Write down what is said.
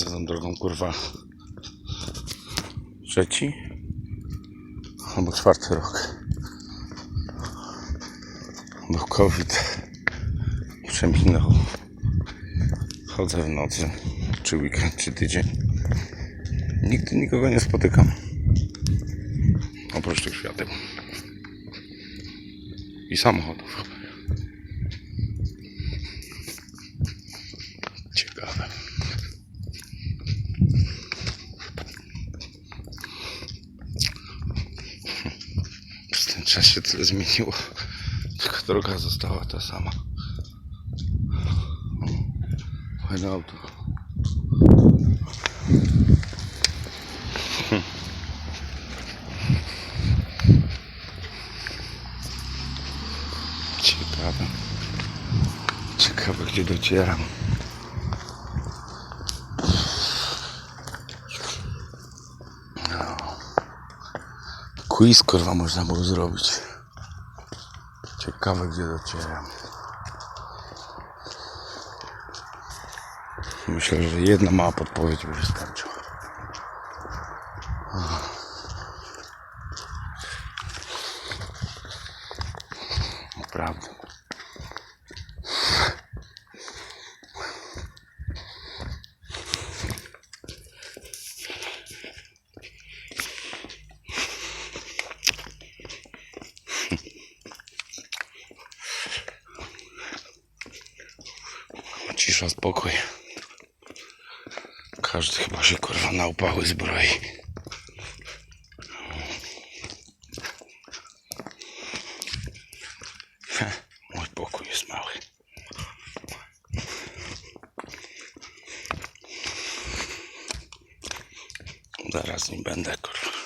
chodzę tą drogą, kurwa. Trzeci? Albo czwarty rok. Bo COVID przeminął. Chodzę w nocy, czy weekend, czy tydzień. Nigdy nikogo nie spotykam. Oprócz tych świateł. I samochodów. Це ще це змінило. Така дорога застава та сама. Гайна авто. Чикаго. Чикаго к дочерям. Quiz kurwa można było zrobić. Ciekawe gdzie docieram. Myślę, że jedna mała podpowiedź by wystarczyła. Naprawdę. Cisza, spokój. Każdy chyba się kurwa na upały zbroi. Mój pokój jest. Zaraz nim będę kurwa.